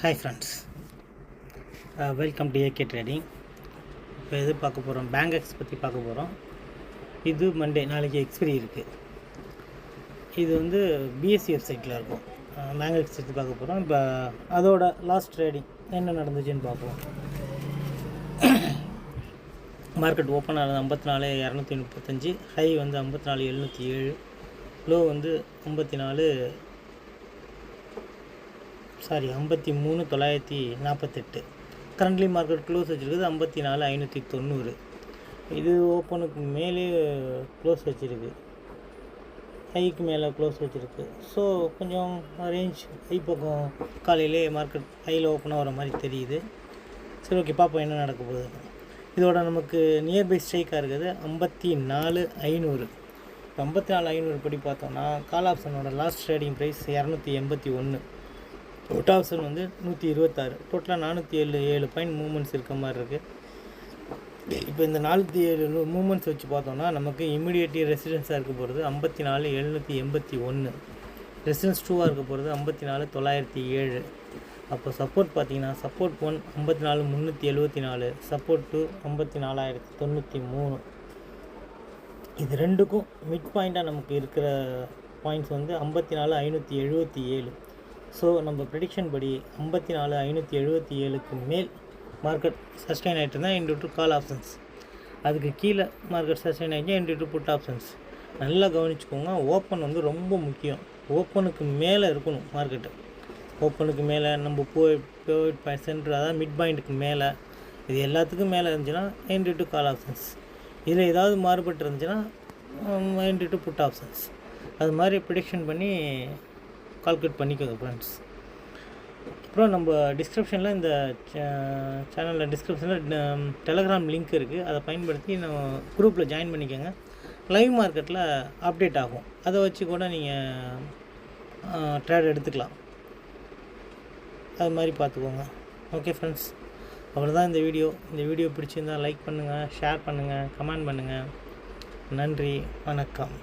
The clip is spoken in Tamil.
Hi friends welcome to AK trading இப்போ எது பார்க்க போகிறோம் பேங்க் எக்ஸ் பற்றி பார்க்க போகிறோம் இது மண்டே நாளைக்கு எக்ஸ்பிரி இருக்குது இது வந்து பிஎஸ்சி வெப்சைட்டில் இருக்கும். பேங்க் எக்ஸ் பற்றி பார்க்க போகிறோம் இப்போ அதோட லாஸ்ட் ட்ரேடிங் என்ன நடந்துச்சுன்னு பார்ப்போம். மார்க்கெட் ஓப்பன் ஆனது ஐம்பத்தி நாலு இரநூத்தி முப்பத்தஞ்சு. ஹை வந்து ஐம்பத்தி நாலு எழுநூற்றி ஏழு. லோ வந்து ஐம்பத்தி நாலு சாரி ஐம்பத்தி மூணு தொள்ளாயிரத்தி நாற்பத்தெட்டு. கரண்ட்லி மார்க்கெட் க்ளோஸ் வச்சுருக்குது ஐம்பத்தி நாலு ஐநூற்றி தொண்ணூறு. இது ஓப்பனுக்கு மேலே க்ளோஸ் வச்சுருக்கு. ஹைக்கு மேலே க்ளோஸ் வச்சுருக்கு. ஸோ கொஞ்சம் ரேஞ்ச் ஹை பக்கம் காலையிலே மார்க்கெட் ஹையில் ஓப்பனாக வர மாதிரி தெரியுது. சரி ஓகே பார்ப்போம் என்ன நடக்க போகுது. இதோட நமக்கு நியர்பை ஸ்ட்ரைக்காக இருக்குது. ஐம்பத்தி நாலு ஐநூறு. ஐம்பத்தி நாலு ஐநூறு படி பார்த்தோம்னா கால் ஆப்ஷனோட லாஸ்ட் ட்ரேடிங் ப்ரைஸ் இரநூத்தி எண்பத்தி ஒன்று. புட் ஆப்ஷன் வந்து நூற்றி இருபத்தாறு. டோட்டலாக நானூற்றி ஏழு ஏழு பாயிண்ட் மூமெண்ட்ஸ் இருக்க மாதிரி இருக்குது இப்போ இந்த நானூற்றி ஏழு மூமெண்ட்ஸ் வச்சு பார்த்தோம்னா நமக்கு இமிடியேட்லி ரெசிடென்ஸாக இருக்க போகிறது ஐம்பத்தி நாலு எழுநூற்றி எண்பத்தி ஒன்று ரெசிடென்ஸ் டூவாக இருக்க போகிறது ஐம்பத்தி நாலு தொள்ளாயிரத்தி ஏழு. அப்போ சப்போர்ட் பார்த்தீங்கன்னா சப்போர்ட் ஒன் ஐம்பத்தி நாலு முந்நூற்றி எழுபத்தி நாலு. சப்போர்ட் டூ ஐம்பத்தி நாலாயிரத்தி தொண்ணூற்றி மூணு. இது ரெண்டுக்கும் மிட் பாயிண்ட்டாக நமக்கு இருக்கிற பாயிண்ட்ஸ் வந்து ஐம்பத்தி நாலு ஐநூற்றி எழுபத்தி ஏழு. ஸோ நம்ம ப்ரெடிக்ஷன் படி ஐம்பத்தி நாலு ஐநூற்றி எழுபத்தி ஏழுக்கு மேல் மார்க்கெட் சஸ்டைன் ஆகிட்டு இருந்தால் இன்டு டு கால் ஆப்ஷன்ஸ் அதுக்கு கீழே மார்க்கெட் சஸ்டைன் ஆகிட்டு இன்டு டு புட் ஆப்ஷன்ஸ் நல்லா கவனிச்சுக்கோங்க ஓப்பன் வந்து ரொம்ப முக்கியம். ஓப்பனுக்கு மேலே இருக்கணும் மார்க்கெட்டு ஓப்பனுக்கு மேலே நம்ம போய் போய் சென்டர் அதாவது மிட் பாயிண்ட்டுக்கு மேலே. இது எல்லாத்துக்கும் மேலே இருந்துச்சுன்னா என்ட்ரி டு கால் ஆப்ஷன்ஸ் இதில் ஏதாவது மாறுபட்டு இருந்துச்சுன்னா என்ட்ரி டு புட் ஆப்ஷன்ஸ் அது மாதிரி ப்ரிடிக்ஷன் பண்ணி கால்குலேட் பண்ணிக்கோங்க ஃப்ரெண்ட்ஸ் அப்புறம் நம்ம டிஸ்கிரிப்ஷனில் இந்த சேனலில் டிஸ்கிரிப்ஷனில் டெலகிராம் லிங்க் இருக்குது அதை பயன்படுத்தி நம்ம குரூப்பில் ஜாயின் பண்ணிக்கோங்க. லைவ் மார்க்கெட்டில் அப்டேட் ஆகும். அதை வச்சு கூட நீங்கள் ட்ரேட் எடுத்துக்கலாம். அது மாதிரி பார்த்துக்கோங்க. ஓகே ஃப்ரெண்ட்ஸ் அவ்வளோதான் இந்த வீடியோ இந்த வீடியோ பிடிச்சிருந்தால் லைக் பண்ணுங்கள் ஷேர் பண்ணுங்கள் கமெண்ட் பண்ணுங்கள் நன்றி வணக்கம்.